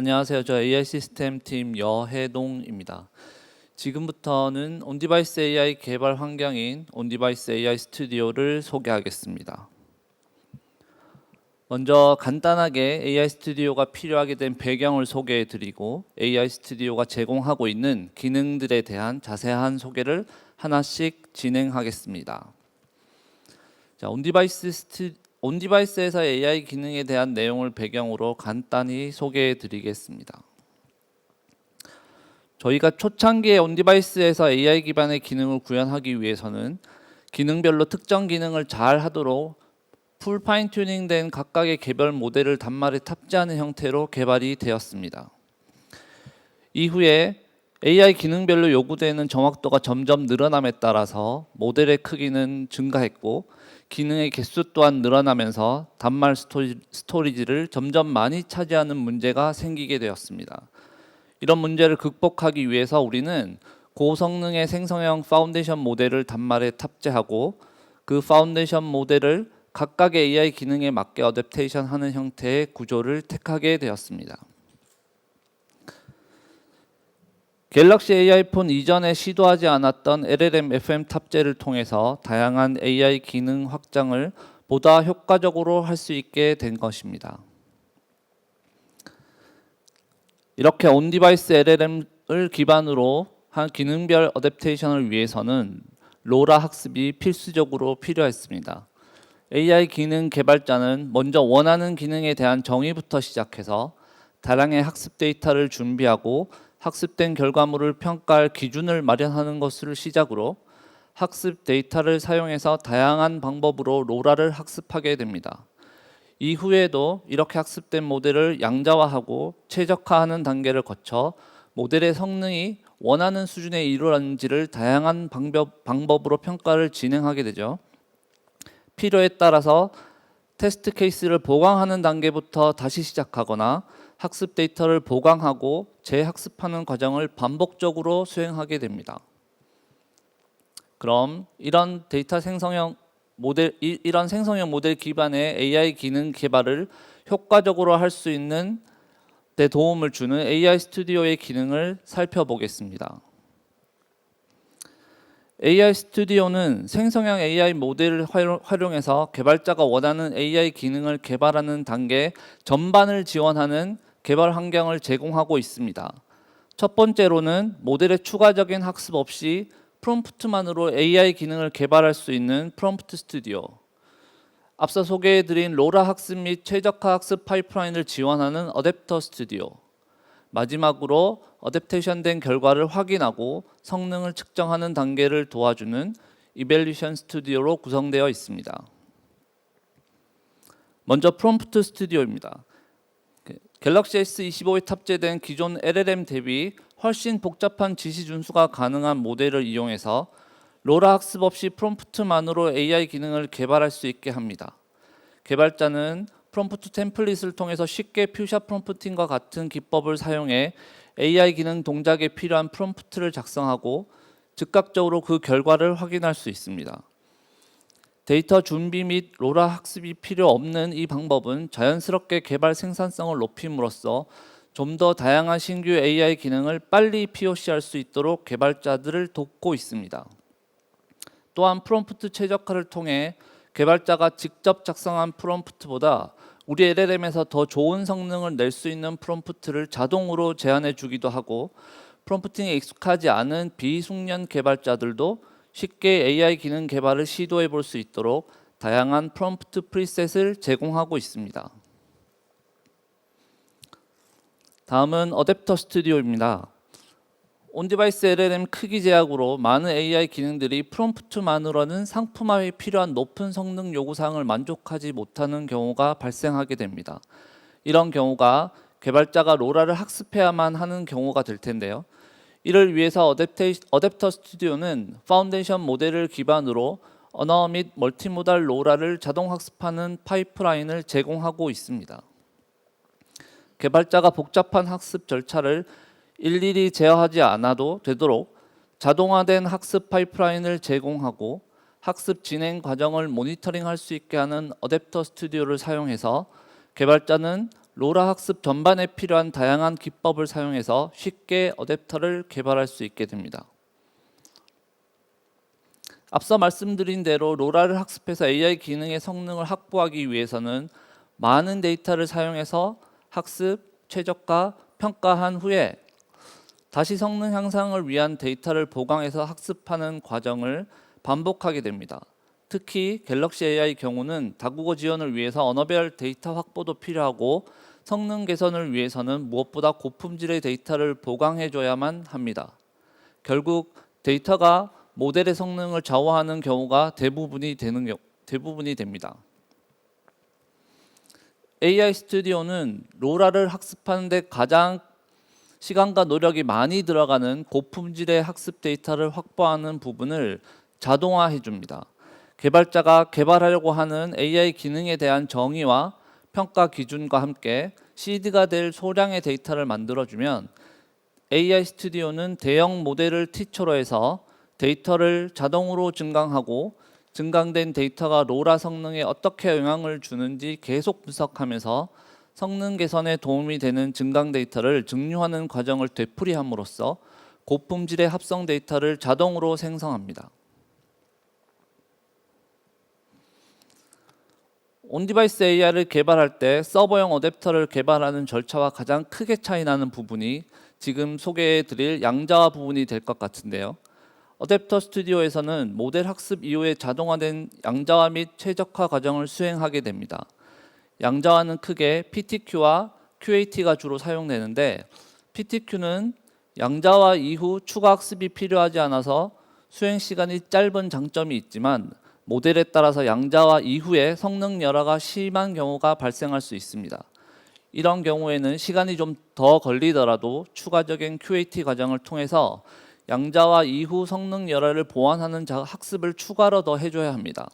안녕하세요. 저 AI 시스템 팀 여해동입니다. 지금부터는 온디바이스 AI 개발 환경인 온디바이스 AI 스튜디오를 소개하겠습니다. 먼저 간단하게 AI 스튜디오가 필요하게 된 배경을 소개해 드리고 AI 스튜디오가 제공하고 있는 기능들에 대한 자세한 소개를 하나씩 진행하겠습니다. 자, 온디바이스 스튜 온디바이스에서 AI 기능에 대한 내용을 배경으로 간단히 소개해 드리겠습니다. 저희가 초창기에 온디바이스에서 AI 기반의 기능을 구현하기 위해서는 기능별로 특정 기능을 잘 하도록 풀 파인 튜닝된 각각의 개별 모델을 단말에 탑재하는 형태로 개발이 되었습니다. 이후에 AI 기능별로 요구되는 정확도가 점점 늘어남에 따라서 모델의 크기는 증가했고 기능의 개수 또한 늘어나면서 단말 스토리, 스토리지를 점점 많이 차지하는 문제가 생기게 되었습니다. 이런 문제를 극복하기 위해서 우리는 고성능의 생성형 파운데이션 모델을 단말에 탑재하고 그 파운데이션 모델을 각각의 AI 기능에 맞게 어댑테이션 하는 형태의 구조를 택하게 되었습니다. 갤럭시 AI 폰 이전에 시도하지 않았던 LLM FM 탑재를 통해서 다양한 AI 기능 확장을 보다 효과적으로 할 수 있게 된 것입니다. 이렇게 온 디바이스 LLM을 기반으로 한 기능별 어댑테이션을 위해서는 로라 학습이 필수적으로 필요했습니다. AI 기능 개발자는 먼저 원하는 기능에 대한 정의부터 시작해서 다량의 학습 데이터를 준비하고 학습된 결과물을 평가할 기준을 마련하는 것을 시작으로 학습 데이터를 사용해서 다양한 방법으로 로라를 학습하게 됩니다. 이후에도 이렇게 학습된 모델을 양자화하고 최적화하는 단계를 거쳐 모델의 성능이 원하는 수준에 이르렀는지를 다양한 방법, 방법으로 평가를 진행하게 되죠. 필요에 따라서 테스트 케이스를 보강하는 단계부터 다시 시작하거나 학습 데이터를 보강하고 재학습하는 과정을 반복적으로 수행하게 됩니다. 그럼 이런 데이터 생성형 모델 이, 이런 생성형 모델 기반의 AI 기능 개발을 효과적으로 할 수 있는 데 도움을 주는 AI 스튜디오의 기능을 살펴보겠습니다. AI 스튜디오는 생성형 AI 모델을 활용해서 개발자가 원하는 AI 기능을 개발하는 단계 전반을 지원하는 개발 환경을 제공하고 있습니다. 첫 번째로는 모델의 추가적인 학습 없이 프롬프트만으로 AI 기능을 개발할 수 있는 프롬프트 스튜디오. 앞서 소개해드린 로라 학습 및 최적화 학습 파이프라인을 지원하는 어댑터 스튜디오. 마지막으로 어댑테이션된 결과를 확인하고 성능을 측정하는 단계를 도와주는 이벨리션 스튜디오로 구성되어 있습니다. 먼저 프롬프트 스튜디오입니다. 갤럭시 S25에 탑재된 기존 LLM 대비 훨씬 복잡한 지시 준수가 가능한 모델을 이용해서 로라 학습 없이 프롬프트만으로 AI 기능을 개발할 수 있게 합니다. 개발자는 프롬프트 템플릿을 통해서 쉽게 퓨샤 프롬프팅과 같은 기법을 사용해 AI 기능 동작에 필요한 프롬프트를 작성하고 즉각적으로 그 결과를 확인할 수 있습니다. 데이터 준비 및 로라 학습이 필요 없는 이 방법은 자연스럽게 개발 생산성을 높임으로써 좀 더 다양한 신규 AI 기능을 빨리 POC할 수 있도록 개발자들을 돕고 있습니다. 또한 프롬프트 최적화를 통해 개발자가 직접 작성한 프롬프트보다 우리 LLM에서 더 좋은 성능을 낼 수 있는 프롬프트를 자동으로 제안해 주기도 하고 프롬프팅에 익숙하지 않은 비숙련 개발자들도 쉽게 AI 기능 개발을 시도해 볼 수 있도록 다양한 프롬프트 프리셋을 제공하고 있습니다. 다음은 어댑터 스튜디오입니다. 온디바이스 LLM 크기 제약으로 많은 AI 기능들이 프롬프트만으로는 상품화에 필요한 높은 성능 요구 사항을 만족하지 못하는 경우가 발생하게 됩니다. 이런 경우가 개발자가 로라를 학습해야만 하는 경우가 될 텐데요. 이를 위해서 어댑터 스튜디오는 파운데이션 모델을 기반으로 언어 및 멀티모달 로라를 자동 학습하는 파이프라인을 제공하고 있습니다. 개발자가 복잡한 학습 절차를 일일이 제어하지 않아도 되도록 자동화된 학습 파이프라인을 제공하고 학습 진행 과정을 모니터링할 수 있게 하는 어댑터 스튜디오를 사용해서 개발자는 로라 학습 전반에 필요한 다양한 기법을 사용해서 쉽게 어댑터를 개발할 수 있게 됩니다. 앞서 말씀드린 대로 로라를 학습해서 AI 기능의 성능을 확보하기 위해서는 많은 데이터를 사용해서 학습, 최적화, 평가한 후에 다시 성능 향상을 위한 데이터를 보강해서 학습하는 과정을 반복하게 됩니다. 특히 갤럭시 AI 경우는 다국어 지원을 위해서 언어별 데이터 확보도 필요하고 성능 개선을 위해서는 무엇보다 고품질의 데이터를 보강해 줘야만 합니다. 결국 데이터가 모델의 성능을 좌우하는 경우가 대부분이 되는 경, 대부분이 됩니다. AI 스튜디오는 로라를 학습하는 데 가장 시간과 노력이 많이 들어가는 고품질의 학습 데이터를 확보하는 부분을 자동화해 줍니다. 개발자가 개발하려고 하는 AI 기능에 대한 정의와 평가 기준과 함께 시드가 될 소량의 데이터를 만들어주면 AI 스튜디오는 대형 모델을 티초로 해서 데이터를 자동으로 증강하고 증강된 데이터가 로라 성능에 어떻게 영향을 주는지 계속 분석하면서 성능 개선에 도움이 되는 증강 데이터를 증류하는 과정을 되풀이함으로써 고품질의 합성 데이터를 자동으로 생성합니다. 온디바이스 AI를 개발할 때 서버용 어댑터를 개발하는 절차와 가장 크게 차이 나는 부분이 지금 소개해 드릴 양자화 부분이 될 것 같은데요. 어댑터 스튜디오에서는 모델 학습 이후에 자동화된 양자화 및 최적화 과정을 수행하게 됩니다. 양자화는 크게 PTQ와 QAT가 주로 사용되는데 PTQ는 양자화 이후 추가 학습이 필요하지 않아서 수행 시간이 짧은 장점이 있지만 모델에 따라서 양자화 이후에 성능 열화가 심한 경우가 발생할 수 있습니다. 이런 경우에는 시간이 좀 더 걸리더라도 추가적인 QAT 과정을 통해서 양자화 이후 성능 열화를 보완하는 학습을 추가로 더 해줘야 합니다.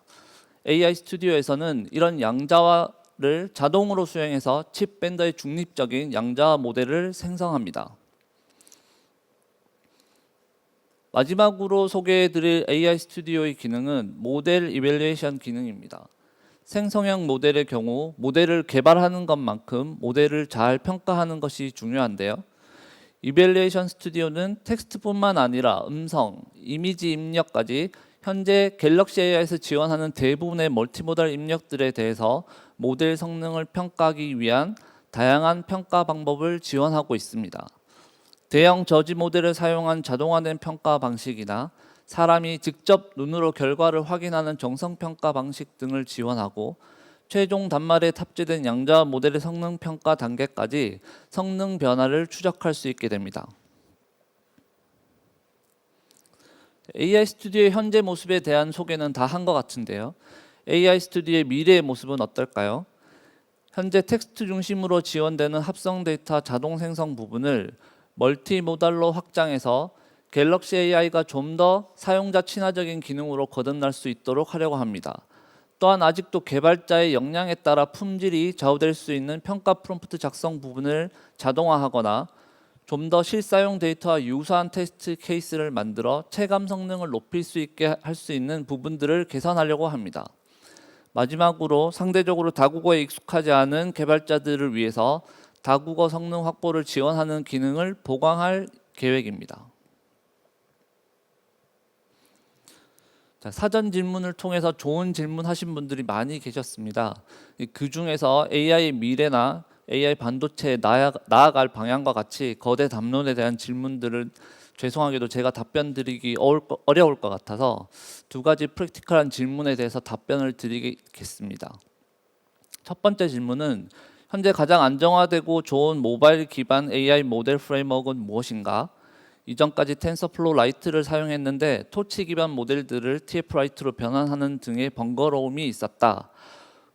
AI 스튜디오에서는 이런 양자화를 자동으로 수행해서 칩 밴더의 중립적인 양자화 모델을 생성합니다. 마지막으로 소개해드릴 AI 스튜디오의 기능은 모델 이벨리에이션 기능입니다. 생성형 모델의 경우 모델을 개발하는 것만큼 모델을 잘 평가하는 것이 중요한데요. 이벨리에이션 스튜디오는 텍스트뿐만 아니라 음성, 이미지 입력까지 현재 갤럭시 AI에서 지원하는 대부분의 멀티모달 입력들에 대해서 모델 성능을 평가하기 위한 다양한 평가 방법을 지원하고 있습니다. 대형 저지 모델을 사용한 자동화된 평가 방식이나 사람이 직접 눈으로 결과를 확인하는 정성 평가 방식 등을 지원하고 최종 단말에 탑재된 양자 모델의 성능 평가 단계까지 성능 변화를 추적할 수 있게 됩니다. AI 스튜디오의 현재 모습에 대한 소개는 다 한 것 같은데요. AI 스튜디오의 미래의 모습은 어떨까요? 현재 텍스트 중심으로 지원되는 합성 데이터 자동 생성 부분을 멀티모달로 확장해서 갤럭시 AI가 좀 더 사용자 친화적인 기능으로 거듭날 수 있도록 하려고 합니다. 또한 아직도 개발자의 역량에 따라 품질이 좌우될 수 있는 평가 프롬프트 작성 부분을 자동화하거나 좀 더 실사용 데이터와 유사한 테스트 케이스를 만들어 체감 성능을 높일 수 있게 할 수 있는 부분들을 개선하려고 합니다. 마지막으로 상대적으로 다국어에 익숙하지 않은 개발자들을 위해서 다국어 성능 확보를 지원하는 기능을 보강할 계획입니다. 자, 사전 질문을 통해서 좋은 질문 하신 분들이 많이 계셨습니다. 그 중에서 AI 미래나 AI 반도체에 나아갈 방향과 같이 거대 담론에 대한 질문들을 죄송하게도 제가 답변 드리기 어려울 것 같아서 두 가지 프랙티컬한 질문에 대해서 답변을 드리겠습니다. 첫 번째 질문은 현재 가장 안정화되고 좋은 모바일 기반 AI 모델 프레임워크는 무엇인가? 이전까지 텐서플로우 라이트를 사용했는데 토치 기반 모델들을 TF 라이트로 변환하는 등의 번거로움이 있었다.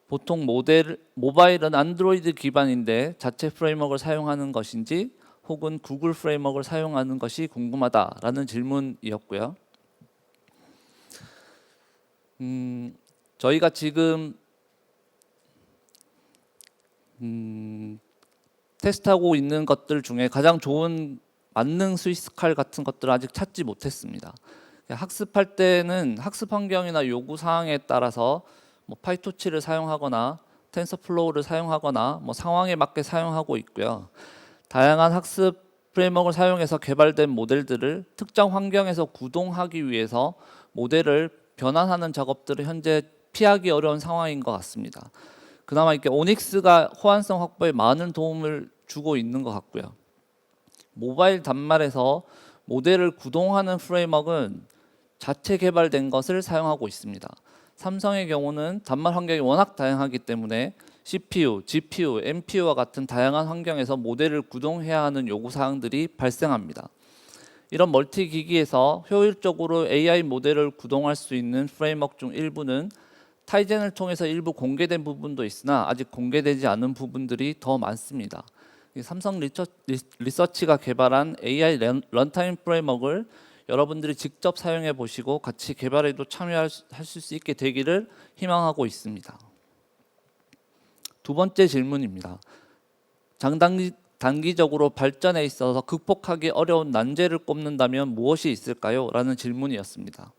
보통 모델 모바일은 안드로이드 기반인데 자체 프레임워크를 사용하는 것인지 혹은 구글 프레임워크를 사용하는 것이 궁금하다라는 질문이었고요. 음, 저희가 지금 음, 테스트하고 있는 것들 중에 가장 좋은 만능 스위스칼 같은 것들을 아직 찾지 못했습니다. 학습할 때는 학습 환경이나 요구 사항에 따라서 뭐 파이토치를 사용하거나 텐서플로우를 사용하거나 뭐 상황에 맞게 사용하고 있고요. 다양한 학습 프레임워크를 사용해서 개발된 모델들을 특정 환경에서 구동하기 위해서 모델을 변환하는 작업들을 현재 피하기 어려운 상황인 것 같습니다. 그나마 이렇게 오닉스가 호환성 확보에 많은 도움을 주고 있는 것 같고요. 모바일 단말에서 모델을 구동하는 프레임워크는 자체 개발된 것을 사용하고 있습니다. 삼성의 경우는 단말 환경이 워낙 다양하기 때문에 CPU, GPU, NPU와 같은 다양한 환경에서 모델을 구동해야 하는 요구 사항들이 발생합니다. 이런 멀티 기기에서 효율적으로 AI 모델을 구동할 수 있는 프레임워크 중 일부는 타이젠을 통해서 일부 공개된 부분도 있으나 아직 공개되지 않은 부분들이 더 많습니다. 이 삼성 리처, 리- 리서치 가 개발한 AI 런, 런타임 프레임워크를 여러분들이 직접 사용해 보시고 같이 개발에도 참여하실 수 있게 되기를 희망하고 있습니다. 두 번째 질문입니다. 장단기 단기적으로 발전에 있어서 극복하기 어려운 난제를 꼽는다면 무엇이 있을까요? 라는 질문이었습니다.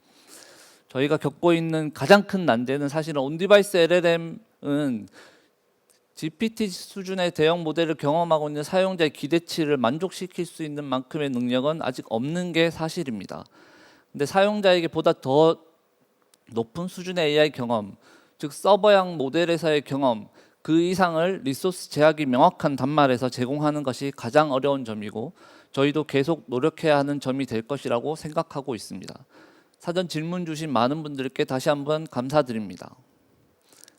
저희가 겪고 있는 가장 큰 난제는 사실은 온디바이스 LLM은 GPT 수준의 대형 모델을 경험하고 있는 사용자의 기대치를 만족시킬 수 있는 만큼의 능력은 아직 없는 게 사실입니다. 근데 사용자에게 보다 더 높은 수준의 AI 경험, 즉 서버형 모델에서의 경험 그 이상을 리소스 제약이 명확한 단말에서 제공하는 것이 가장 어려운 점이고 저희도 계속 노력해야 하는 점이 될 것이라고 생각하고 있습니다. 사전 질문 주신 많은 분들께 다시 한번 감사드립니다.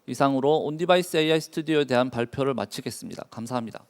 이상으로 온디바이스 AI 스튜디오에 대한 발표를 마치겠습니다. 감사합니다.